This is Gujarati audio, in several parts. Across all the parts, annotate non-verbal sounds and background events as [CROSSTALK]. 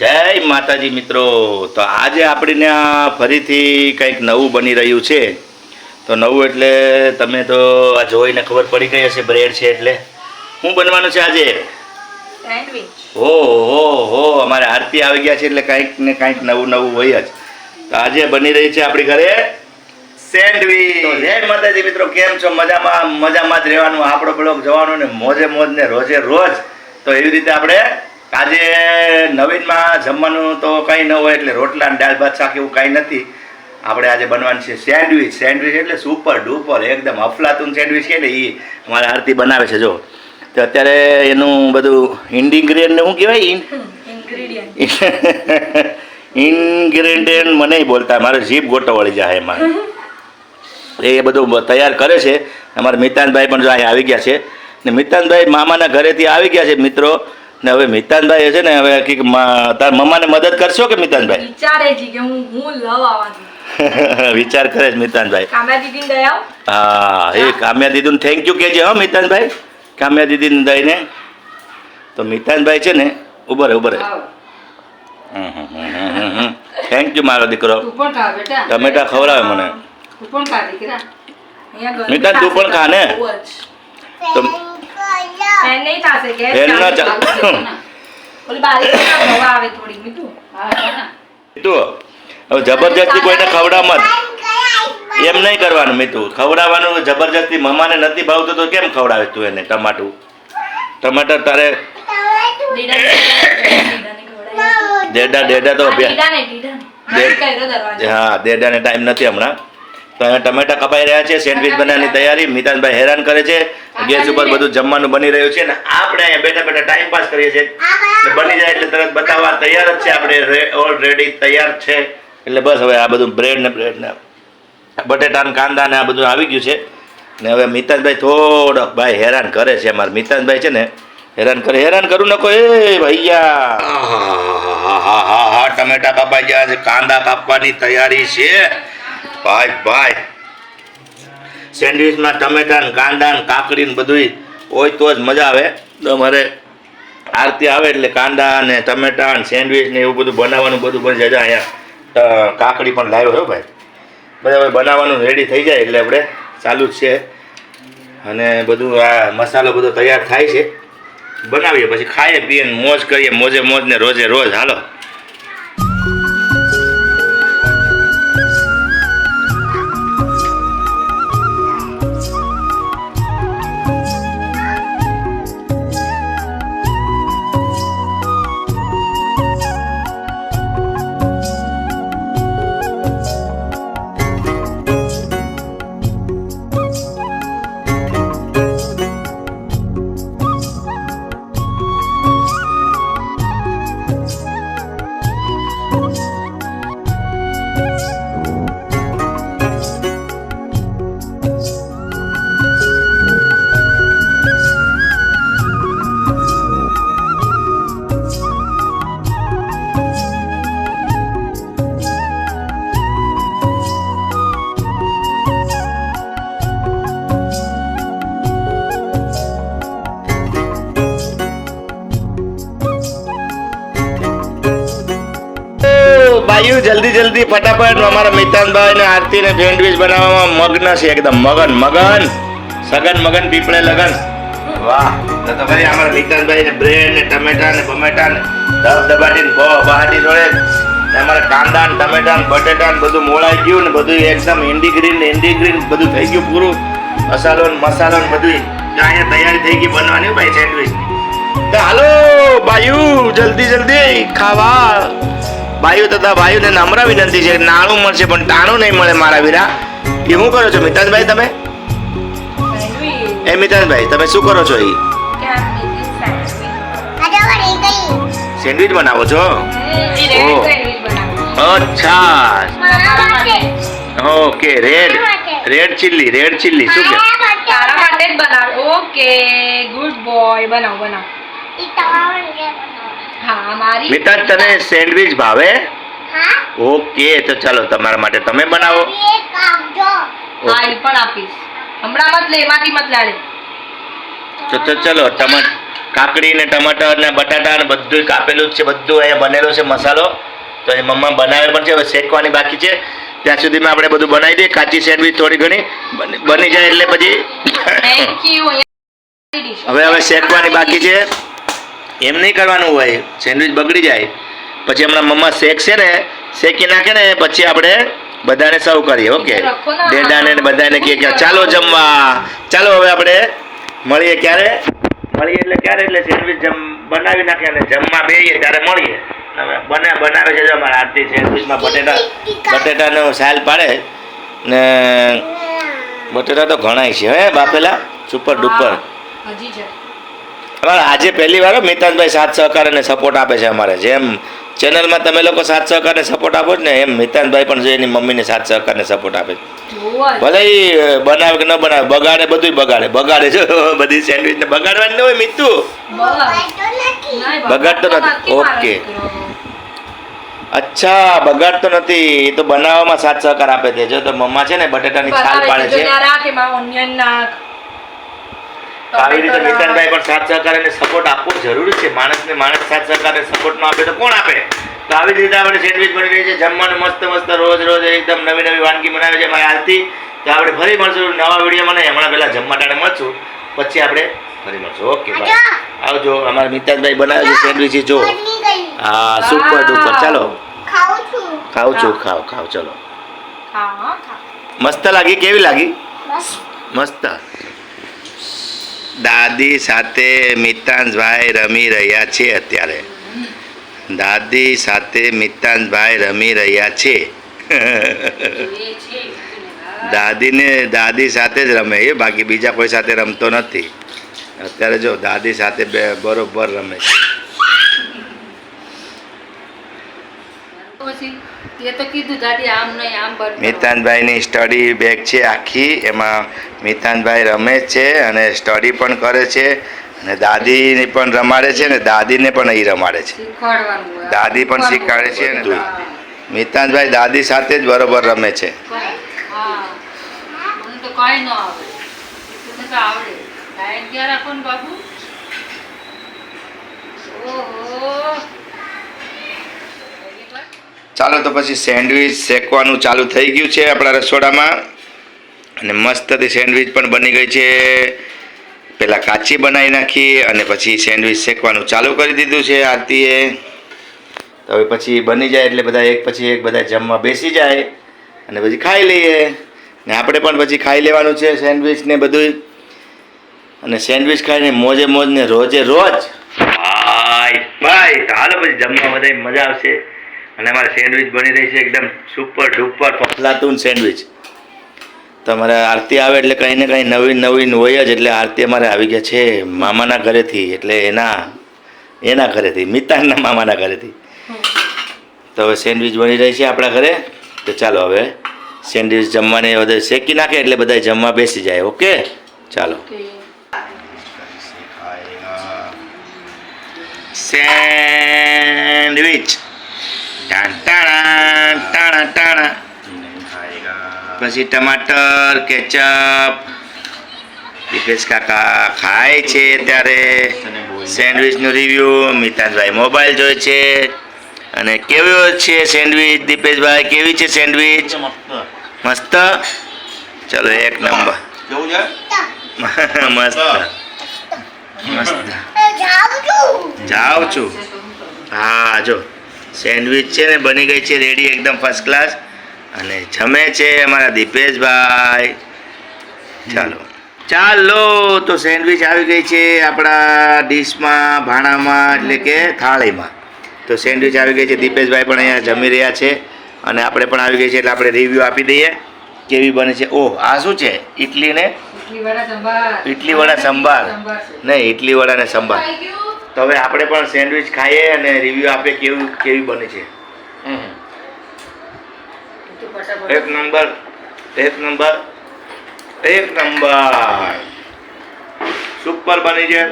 જય માતાજી મિત્રો. તો આજે આપણે ત્યાં ફરીથી કંઈક નવું બની રહ્યું છે. તો નવું એટલે તમે તો આ જોઈને ખબર પડી ગઈ હશે બ્રેડ છે એટલે. શું બનવાનું છે આજે? હો હો હો અમારે આરતી આવી ગયા છે એટલે કંઈક ને કંઈક નવું નવું હોય જ. તો આજે બની રહી છે આપણી ઘરે સેન્ડવીચ. જય માતાજી મિત્રો કેમ છો? મજામાં મજામાં જ રહેવાનું. આપણો બ્લોગ જવાનું ને મોજે મોજ ને રોજે રોજ. તો એવી રીતે આપણે આજે નવીનમાં જમવાનું તો કંઈ ન હોય એટલે રોટલા ને દાળ ભાત શાક એવું કાંઈ નથી. આપણે આજે બનવાનું છે સેન્ડવિચ. સેન્ડવિચ એટલે સુપર ડુપર એકદમ અફલાતુન સેન્ડવિચ કે ને એ અમારે આરતી બનાવે છે જો. તો અત્યારે એનું બધું ઇન્ડિગ્રેડ ને શું કહેવાય? In ingredient. [LAUGHS] ઇન્ગ્રેડિયન્ટ મને બોલતા મારે જીભ ગોટો વળી જાય એમાં. એ બધું તૈયાર કરે છે. અમારા મિતાનભાઈ પણ જો અહીંયા આવી ગયા છે. ને મિતાનભાઈ મામાના ઘરેથી આવી ગયા છે મિત્રો. ને હવે મિતાનભાઈ છે ને હવે કંઈક તાર મમ્માને મદદ કરશો કે મિતાનભાઈ? વિચારે છે કે હું હું લવ આવવાની. [LAUGHS] વિચાર કરે છે મિતાનભાઈ. કામ્યા દીદી ગયા હા એ કામ્યા દીદીને થેન્ક યુ કહેજે હો મિતાનભાઈ. કામ્યા દીદીને દઈને. તો મિતાનભાઈ છે ને ઉભરે ઉભરે થેન્ક યુ મારો દીકરો. તું પણ ખા બેટા. ટમેટા ખવડાવે મને. તું પણ ખા દીકરા. મિતાન, તું પણ ખા ને. તો ફેન નહીં થશે કે ફેન ના ચા- ચાલુ છે ને? ઓલી બારીક હવા આવે થોડી મીઠું. હા ખા ના. તું હવે જબરજસ્તી કોઈને ખવડાવ મત એમ નહીં કરવાનું મીઠું. ખવડાવવાનું જબરજસ્તી મમાને નથી ભાવતું તો કેમ ખવડાવે તું એને ટમાટું? ટમાટર તારે ડેડા ડેડા તો. હા ડેડાને ટાઈમ નથી હમણાં. તો અહીંયા ટમેટા કપાઈ રહ્યા છે સેન્ડવિચ બનાવવાની તૈયારી. મિતાનભાઈ હેરાન કરે છે. ગેસ ઉપર બધું જમવાનું બની રહ્યું છે ને આપણે અહીંયા બેઠા બેઠા ટાઈમ પાસ કરીએ છીએ. ને બની જાય એટલે તરત બતાવવા તૈયાર જ છે આપણે ઓલરેડી તૈયાર છે. એટલે બસ હવે આ બધું બ્રેડ ને બ્રેડ ને બટેટા ને કાંદા ને આ બધું આવી ગયું છે. ને હવે મિતાનભાઈ થોડોક ભાઈ હેરાન કરે છે અમારા. મિતાનભાઈ છે ને હેરાન કરે. હેરાન કરું નકો. એ ભૈયા. ટમેટા કાપાઈ ગયા છે કાંદા કાપવાની તૈયારી છે. ભાઈ ભાઈ. સેન્ડવિચમાં ટમેટા ને કાંદા ને કાકડી ને બધું હોય તો જ મજા આવે. તો મારે આરતી આવે એટલે કાંદા ને ટમેટા ને સેન્ડવિચ ને એવું બધું બનાવવાનું બધું બની જાય. અહીંયા કાકડી પણ લાવ્યો હો ભાઈ. બધા બનાવવાનું રેડી થઈ જાય એટલે આપણે ચાલુ જ છે. અને બધું આ મસાલો બધો તૈયાર થાય છે. બનાવીએ પછી ખાઈએ, પીએ મોજ કરીએ, મોજે મોજ ને રોજે રોજ. હાલો. બાયુ જલ્દી જલ્દી, ફટાફટ. અમારા મિતાનભાઈ ને આરતી ને સેન્ડવિચ બનાવવામાં મગ્ન છે એકદમ. મગન મગન. સગન, મગન, પીપળે લગન. વાહ. તો તો ભાઈ અમારા મિતાનભાઈ ને બ્રેડ ને ટમેટા ને બમેટા ને દબ દબાટી ને બહુ બહાટી જોડે. અમારા કાંદા ને ટમેટા ને બટેટા ને બધું મોળાઈ ગયું ને બધું એકદમ ઇન્ડી ગ્રીન ને ઇન્ડી ગ્રીન બધું થઈ ગયું પૂરું. મસાલો ને મસાલો ને બધું. અહીંયા તૈયારી થઈ ગઈ બનવાની ભાઈ સેન્ડવિચ. હાલો બાયુ જલ્દી જલ્દી ખાવા. બાયુ તથા ભાઈઓને નમ્ર વિનંતી છે નાણું મળશે પણ ટાણું નહીં મળે મારા વીરા. એ શું કરો છો મિતાજભાઈ તમે? એ મિતાજભાઈ તમે શું કરો છો એ? સેન્ડવિચ? સેન્ડવિચ બનાવો છો. અચ્છા. Okay red. Red chilli red chilli શું કે? તારા માટે જ બનાવ. Okay good boy. બનાવ બનાવ. હા મારી તને સેન્ડવિચ ભાવે? ઓકે તો ચાલો તમારા માટે તમે બનાવો. હા એ પણ આપીશ. હમણાં મત લે એમાંથી મત લાડે. તો તો ચલો કાકડી ને ટમાટર ને બટાટા ને બધું કાપેલું જ છે બધું અહીંયા બનેલું છે મસાલો. તો એ મમ્મા બનાવે પણ છે હવે શેકવાની બાકી છે. ત્યાં સુધીમાં આપણે બધું બનાવી દઈએ. કાચી સેન્ડવીચ થોડી ઘણી બની- બની જાય એટલે પછી હવે હવે શેકવાની બાકી છે. એમ નહીં કરવાનું હોય સેન્ડવિચ બગડી જાય. પછી હમણાં મમ્મા શેકશે ને શેકી નાખે ને પછી આપણે બધાને સર્વ કરીએ ઓકે ડેડાને બધાને કે કે ચાલો જમવા. ચાલો હવે આપણે મળીએ ક્યારે? મળીએ એટલે ક્યારે? એટલે સેન્ડવિચ જમ બનાવી નાખે અને જમવા બેહીએ ત્યારે મળીએ. હવે બને બનાવે છે અમારા આરતી સેન્ડવિચમાં બટેટા બટેટાનો સાલ પાડે. ને બટેટા તો ઘણાય છે હે બાપેલા સુપર ડુપર હજી છે. આજે પહેલી વાર હો મિતાનભાઈ સાથ સહકાર અને સપોર્ટ આપે છે અમારે. જેમ ચેનલમાં તમે લોકો સાથ સહકાર ને સપોર્ટ આપો જ ને એમ મિતાનભાઈ પણ છે એની મમ્મીને સાથ સહકાર ને સપોર્ટ આપે. છે ભલે બનાવે કે ન બનાવે બગાડે બધું બગાડે. બગાડે છે બધી સેન્ડવિચ ને. બગાડવાની ન હોય મીઠું બગાડતો નથી. નથી. ઓકે. અચ્છા બગાડતો નથી. એ તો બનાવવામાં સાથ સહકાર આપે છે. જો તો મમ્મા છે ને બટેટાની છાલ પાડે છે, છે ના. આવી રીતે મિતાનભાઈ પણ સાથ સહકાર અને સપોર્ટ આપવો જરૂરી છે. માણસને માણસ સાથ સહકાર અને સપોર્ટમાં આપે તો કોણ આપે? તો આવી જ રીતે આપણે સેન્ડવિચ બની રહી છે. જમવાનું મસ્ત મસ્ત રોજ રોજ એકદમ નવી નવી વાનગી બનાવે છે મારી આરતી તો આપણે ફરી મળશું નવા વીડિયો મને હમણાં પહેલા જમવા ટાણે મળશું. પછી આપણે ફરી મળશું. ઓકે બાય આવજો. અમારા મિતાનભાઈ બનાવે છે સેન્ડવિચ. જો. હા સુપર ડુપર ચાલો. ખાવ છું. ખાવ ખાવ ચલો. હા, હા, મસ્ત લાગી? કેવી લાગી? મસ્ત. દાદી સાથે મિતાંશભાઈ રમી રહ્યા છે અત્યારે. દાદી સાથે મિતાંશભાઈ રમી રહ્યા છે. દાદીને દાદી સાથે જ રમે. એ બાકી બીજા કોઈ સાથે રમતો નથી. અત્યારે જો દાદી સાથે બરોબર રમે છે પછી તે તો કીધું દાદી આમ નહીં આમ બન મિતાનભાઈની સ્ટડી બેગ છે આખી એમાં મિતાનભાઈ રમે છે અને સ્ટડી પણ કરે છે અને દાદીને પણ રમાડે છે ને દાદીને પણ અહીં રમાડે છે. દાદી પણ શીખવાડે છે ને. મિતાનભાઈ દાદી સાથે જ બરોબર રમે છે. આવડે. રાખો ને બાબુ. ઓહો. ચાલો તો પછી સેન્ડવિચ શેકવાનું ચાલુ થઈ ગયું છે આપણા રસોડામાં. અને મસ્તથી સેન્ડવિચ પણ બની ગઈ છે. પહેલાં કાચી બનાવી નાખી અને પછી સેન્ડવિચ શેકવાનું ચાલુ કરી દીધું છે આરતીએ. તો હવે પછી બની જાય એટલે બધા એક પછી એક બધા જમવા બેસી જાય અને પછી ખાઈ લઈએ. ને આપણે પણ પછી ખાઈ લેવાનું છે સેન્ડવિચ ને બધું. અને સેન્ડવિચ ખાઈને મોજે મોજ ને રોજે રોજ. ભાઈ ભાઈ ચાલો પછી જમવા બધા મજા આવશે. અને અમારે સેન્ડવિચ બની રહી છે એકદમ સુપર ડુપર પફલાતું સેન્ડવિચ. તમારે આરતી આવે એટલે કંઈ ને કંઈ નવીન નવીન હોય જ એટલે આરતી અમારે આવી ગયા છે મામાના ઘરેથી એટલે એના એના ઘરેથી મિતાનના મામાના ઘરેથી. તો હવે સેન્ડવિચ બની રહી છે આપણા ઘરે. તો ચાલો હવે સેન્ડવિચ જમવાને બધા શેકી નાખે એટલે બધા જમવા બેસી જાય ઓકે? ચાલો. સેન્ડવિચ. ટાણ ટાણા ટાણા ટાણા પછી ટમાટર કેચઅપ. દિપેશ કાકા ખાય છે ત્યારે. સેન્ડવિચનું રિવ્યૂ મિતાનભાઈ મોબાઈલ જોઈ છે. અને કેવો છે સેન્ડવિચ? દીપેશભાઈ કેવી છે સેન્ડવિચ? મસ્ત? ચલો એક નંબર. મસ્ત. મસ્ત. જાઉં છું. હા જો. સેન્ડવિચ છે ને બની ગઈ છે રેડી એકદમ ફર્સ્ટ ક્લાસ અને જમે છે અમારા દીપેશભાઈ. ચાલો. ચાલો તો સેન્ડવિચ આવી ગઈ છે આપણા ડીશમાં ભાણામાં એટલે કે થાળીમાં. તો સેન્ડવિચ આવી ગઈ છે. દીપેશભાઈ પણ અહીંયા જમી રહ્યા છે. અને આપણે પણ આવી ગઈ છે એટલે આપણે રિવ્યૂ આપી દઈએ. કેવી બને છે? ઓહ આ શું છે? ઇડલી ને? ઇડલી વડા સંભાર. નહીં ઇડલી વડા ને સંભાર? તો હવે આપણે પણ સેન્ડવિચ ખાઈએ અને રિવ્યુ આપીએ કેવું કેવી બને છે. એક નંબર એક નંબર એક નંબર. સુપર બની છે.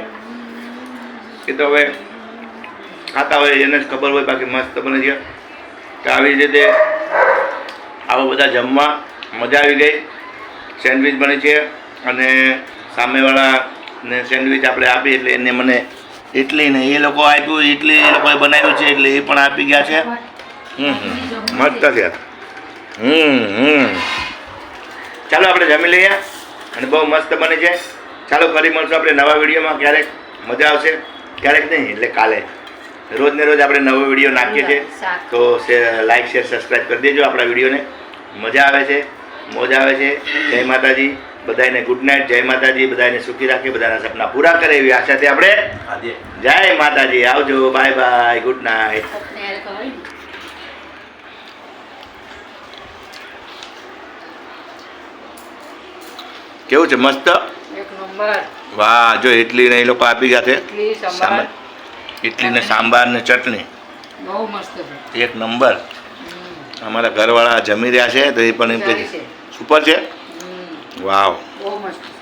એ તો હવે ખાતા હોય એને જ ખબર હોય બાકી મસ્ત બને છે. તો આવી રીતે આવો બધા જમવા મજા આવી ગઈ. સેન્ડવિચ બની છે અને સામેવાળાને સેન્ડવિચ આપણે આપી એટલે એને મને ઇડલી ને એ લોકો આપ્યું ઇટલી એ લોકોએ બનાવ્યું છે એટલે એ પણ આપી ગયા છે. હમ મસ્ત છે. હમ હમ. ચાલો આપણે જમી લઈએ અને બહુ મસ્ત બને છે. ચાલો ફરી મળશું આપણે નવા વિડીયોમાં. ક્યારેક મજા આવશે ક્યારેક નહીં એટલે કાલે. રોજ ને રોજ આપણે નવો વીડિયો નાખીએ છીએ. તો લાઈક શેર સબસ્ક્રાઈબ કરી દેજો આપણા વિડીયોને. મજા આવે છે મોજ આવે છે. જય માતાજી. બધાને ગુડ નાઇટ જય માતાજી બધાને સુખી રાખે બધાના સપના પૂરા કરે એવી આશાથી આપણે જય માતાજી આવજો બાય બાય ગુડ નાઇટ. કેવું છે મસ્ત? વાહ જો ઇડલી ને એ લોકો આપી ગયા છે. ઇડલી ને સાંભાર. ને ચટણી. બહુ મસ્ત છે. એક નંબર. અમારા ઘરવાળા જમી રહ્યા છે તો એ પણ એમ કે સુપર છે? હમ. વાવ બહુ મસ્ત